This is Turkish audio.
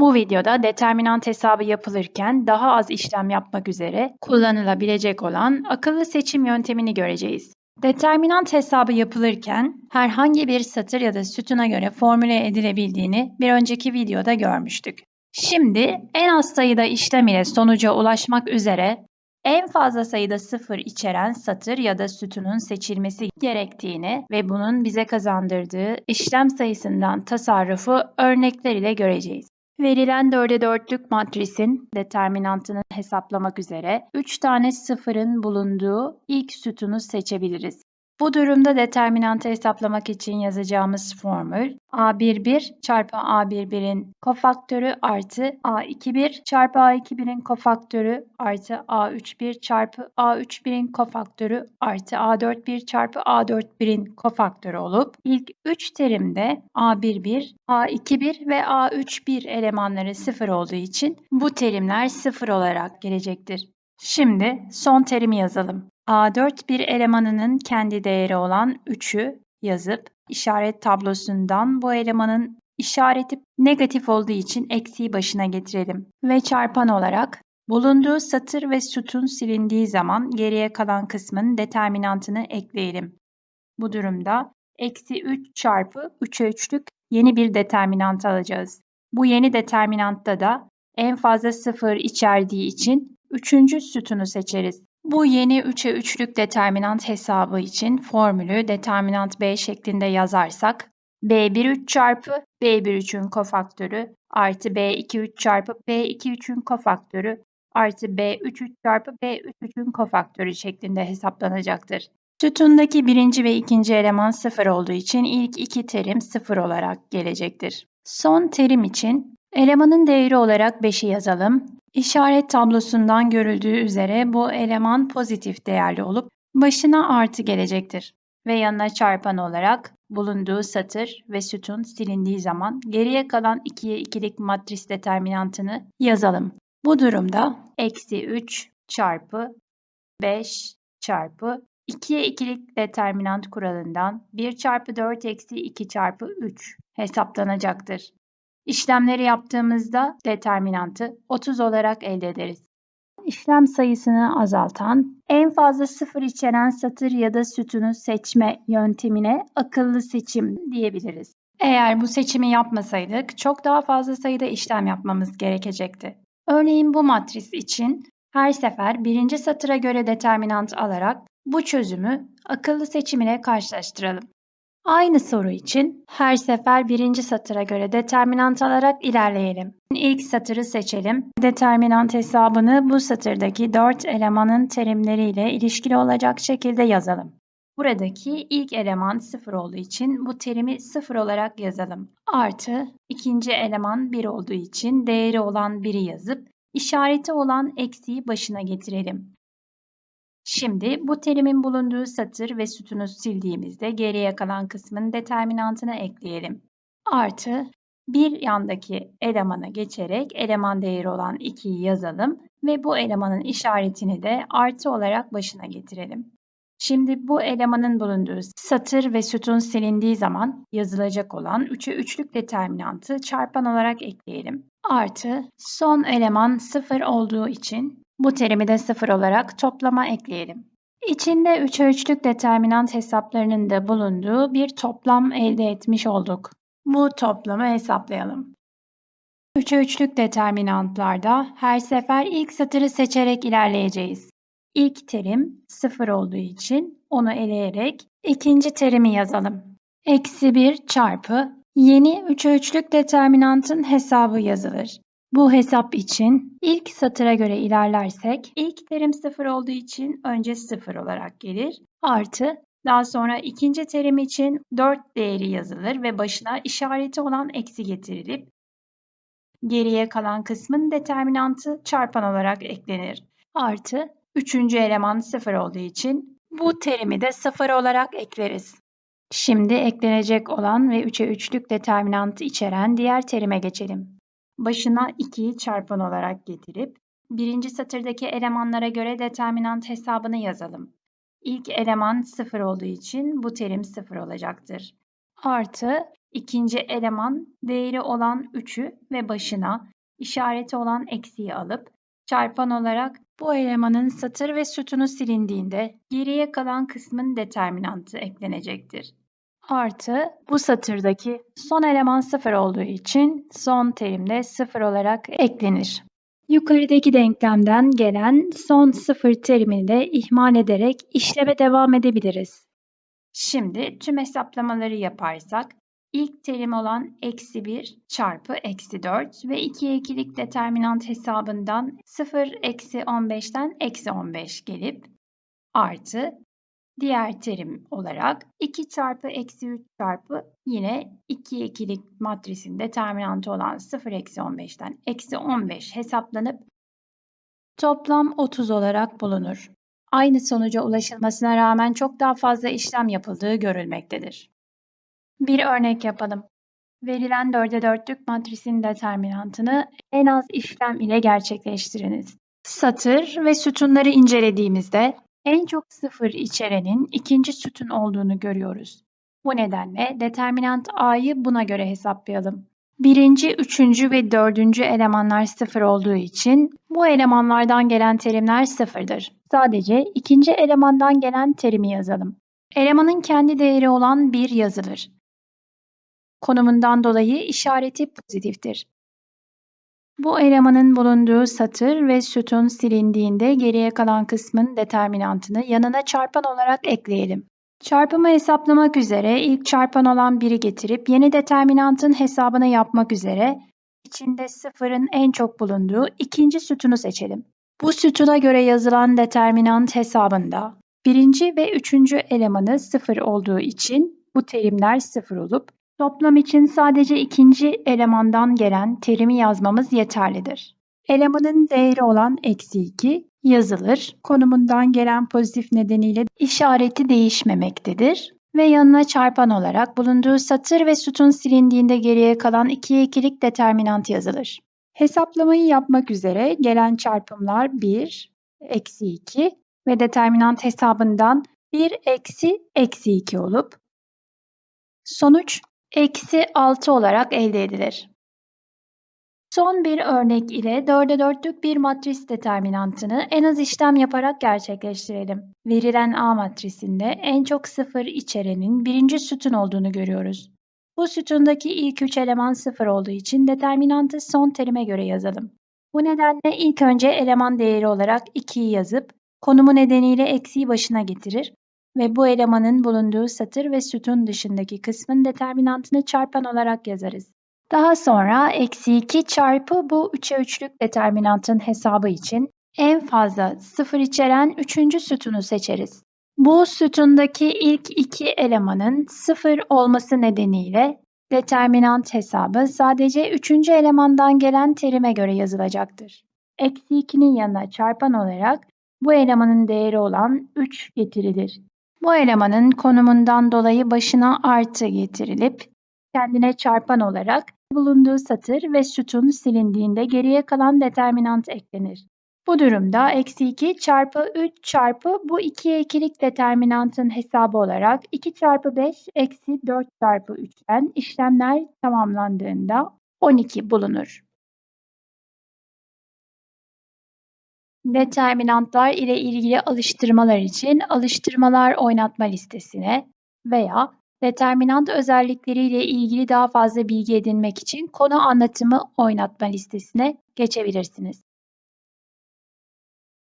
Bu videoda determinant hesabı yapılırken daha az işlem yapmak üzere kullanılabilecek olan akıllı seçim yöntemini göreceğiz. Determinant hesabı yapılırken herhangi bir satır ya da sütuna göre formüle edilebildiğini bir önceki videoda görmüştük. Şimdi en az sayıda işlem ile sonuca ulaşmak üzere en fazla sayıda sıfır içeren satır ya da sütunun seçilmesi gerektiğini ve bunun bize kazandırdığı işlem sayısından tasarrufu örnekler ile göreceğiz. Verilen 4'e 4'lük matrisin determinantını hesaplamak üzere 3 tane sıfırın bulunduğu ilk sütunu seçebiliriz. Bu durumda determinantı hesaplamak için yazacağımız formül A11 çarpı A11'in kofaktörü artı A21 çarpı A21'in kofaktörü artı A31 çarpı A31'in kofaktörü artı A41 çarpı A41'in kofaktörü olup ilk 3 terimde A11, A21 ve A31 elemanları sıfır olduğu için bu terimler sıfır olarak gelecektir. Şimdi son terimi yazalım. A4 bir elemanının kendi değeri olan 3'ü yazıp işaret tablosundan bu elemanın işareti negatif olduğu için eksiği başına getirelim. Ve çarpan olarak bulunduğu satır ve sütun silindiği zaman geriye kalan kısmın determinantını ekleyelim. Bu durumda eksi 3 çarpı 3'e 3'lük yeni bir determinant alacağız. Bu yeni determinantta da en fazla sıfır içerdiği için üçüncü sütunu seçeriz. Bu yeni 3'e 3'lük determinant hesabı için formülü determinant B şeklinde yazarsak B1 3 çarpı B1 3'ün kofaktörü artı B2 3 çarpı B2 3'ün kofaktörü artı B3 3 çarpı B3 3'ün kofaktörü şeklinde hesaplanacaktır. Sütundaki birinci ve ikinci eleman sıfır olduğu için ilk iki terim sıfır olarak gelecektir. Son terim için elemanın değeri olarak 5'i yazalım. İşaret tablosundan görüldüğü üzere bu eleman pozitif değerli olup başına artı gelecektir ve yanına çarpan olarak bulunduğu satır ve sütun silindiği zaman geriye kalan 2'ye 2'lik matris determinantını yazalım. Bu durumda eksi 3 çarpı 5 çarpı 2'ye 2'lik determinant kuralından 1 çarpı 4 eksi 2 çarpı 3 hesaplanacaktır. İşlemleri yaptığımızda determinantı 30 olarak elde ederiz. İşlem sayısını azaltan, en fazla sıfır içeren satır ya da sütunu seçme yöntemine akıllı seçim diyebiliriz. Eğer bu seçimi yapmasaydık çok daha fazla sayıda işlem yapmamız gerekecekti. Örneğin bu matris için her sefer birinci satıra göre determinant alarak bu çözümü akıllı seçim ile karşılaştıralım. Aynı soru için her sefer birinci satıra göre determinant alarak ilerleyelim. İlk satırı seçelim. Determinant hesabını bu satırdaki 4 elemanın terimleriyle ilişkili olacak şekilde yazalım. Buradaki ilk eleman 0 olduğu için bu terimi 0 olarak yazalım. Artı ikinci eleman 1 olduğu için değeri olan 1'i yazıp işareti olan eksiği başına getirelim. Şimdi bu terimin bulunduğu satır ve sütunu sildiğimizde geriye kalan kısmın determinantını ekleyelim. Artı bir yandaki elemana geçerek eleman değeri olan 2'yi yazalım ve bu elemanın işaretini de artı olarak başına getirelim. Şimdi bu elemanın bulunduğu satır ve sütun silindiği zaman yazılacak olan 3'e 3'lük determinantı çarpan olarak ekleyelim. Artı son eleman 0 olduğu için bu terimi de 0 olarak toplama ekleyelim. İçinde 3'e 3'lük determinant hesaplarının da bulunduğu bir toplam elde etmiş olduk. Bu toplamı hesaplayalım. 3'e 3'lük determinantlarda her sefer ilk satırı seçerek ilerleyeceğiz. İlk terim 0 olduğu için onu eleyerek ikinci terimi yazalım. Eksi 1 çarpı yeni 3'e 3'lük determinantın hesabı yazılır. Bu hesap için ilk satıra göre ilerlersek ilk terim 0 olduğu için önce 0 olarak gelir. Artı daha sonra ikinci terim için 4 değeri yazılır ve başına işareti olan eksi getirilip geriye kalan kısmın determinantı çarpan olarak eklenir. Artı üçüncü eleman 0 olduğu için bu terimi de 0 olarak ekleriz. Şimdi eklenecek olan ve 3'e 3'lük determinantı içeren diğer terime geçelim başına 2'yi çarpan olarak getirip birinci satırdaki elemanlara göre determinant hesabını yazalım. İlk eleman 0 olduğu için bu terim 0 olacaktır. Artı ikinci eleman değeri olan 3'ü ve başına işareti olan eksiği alıp çarpan olarak bu elemanın satır ve sütunu silindiğinde geriye kalan kısmın determinantı eklenecektir. Artı bu satırdaki son eleman 0 olduğu için son terim de 0 olarak eklenir. Yukarıdaki denklemden gelen son sıfır terimini de ihmal ederek işleme devam edebiliriz. Şimdi tüm hesaplamaları yaparsak ilk terim olan eksi 1 çarpı eksi 4 ve 2 ikilik determinant hesabından 0 eksi 15'ten eksi 15 gelip artı diğer terim olarak 2 çarpı eksi 3 çarpı yine 2 ikilik matrisin determinantı olan 0 eksi 15'ten eksi 15 hesaplanıp toplam 30 olarak bulunur. Aynı sonuca ulaşılmasına rağmen çok daha fazla işlem yapıldığı görülmektedir. Bir örnek yapalım. Verilen 4'e 4'lük matrisin determinantını en az işlem ile gerçekleştiriniz. Satır ve sütunları incelediğimizde en çok sıfır içerenin ikinci sütun olduğunu görüyoruz. Bu nedenle determinant A'yı buna göre hesaplayalım. Birinci, üçüncü ve dördüncü elemanlar sıfır olduğu için bu elemanlardan gelen terimler sıfırdır. Sadece ikinci elemandan gelen terimi yazalım. Elemanın kendi değeri olan 1 yazılır. Konumundan dolayı işareti pozitiftir. Bu elemanın bulunduğu satır ve sütun silindiğinde geriye kalan kısmın determinantını yanına çarpan olarak ekleyelim. Çarpımı hesaplamak üzere ilk çarpan olan 1'i getirip yeni determinantın hesabını yapmak üzere içinde sıfırın en çok bulunduğu ikinci sütunu seçelim. Bu sütuna göre yazılan determinant hesabında birinci ve üçüncü elemanı sıfır olduğu için bu terimler sıfır olup Toplam için sadece ikinci elemandan gelen terimi yazmamız yeterlidir. Elemanın değeri olan eksi 2 yazılır. Konumundan gelen pozitif nedeniyle işareti değişmemektedir ve yanına çarpan olarak bulunduğu satır ve sütun silindiğinde geriye kalan 2'ye 2'lik determinant yazılır. Hesaplamayı yapmak üzere gelen çarpımlar 1, eksi 2 ve determinant hesabından 1 eksi eksi 2 olup sonuç eksi 6 olarak elde edilir. Son bir örnek ile 4'e 4'lük bir matris determinantını en az işlem yaparak gerçekleştirelim. Verilen A matrisinde en çok sıfır içerenin birinci sütun olduğunu görüyoruz. Bu sütundaki ilk üç eleman sıfır olduğu için determinantı son terime göre yazalım. Bu nedenle ilk önce eleman değeri olarak 2'yi yazıp konumu nedeniyle eksiği başına getirir ve bu elemanın bulunduğu satır ve sütun dışındaki kısmın determinantını çarpan olarak yazarız. Daha sonra eksi 2 çarpı bu 3'e 3'lük determinantın hesabı için en fazla sıfır içeren 3. sütunu seçeriz. Bu sütundaki ilk iki elemanın sıfır olması nedeniyle determinant hesabı sadece 3. elemandan gelen terime göre yazılacaktır. Eksi 2'nin yanına çarpan olarak bu elemanın değeri olan 3 getirilir. Bu elemanın konumundan dolayı başına artı getirilip kendine çarpan olarak bulunduğu satır ve sütun silindiğinde geriye kalan determinant eklenir. Bu durumda eksi 2 çarpı 3 çarpı bu 2'ye 2'lik determinantın hesabı olarak 2 çarpı 5 eksi 4 çarpı 3'ten işlemler tamamlandığında 12 bulunur. Determinantlar ile ilgili alıştırmalar için alıştırmalar oynatma listesine veya determinant özellikleri ile ilgili daha fazla bilgi edinmek için konu anlatımı oynatma listesine geçebilirsiniz.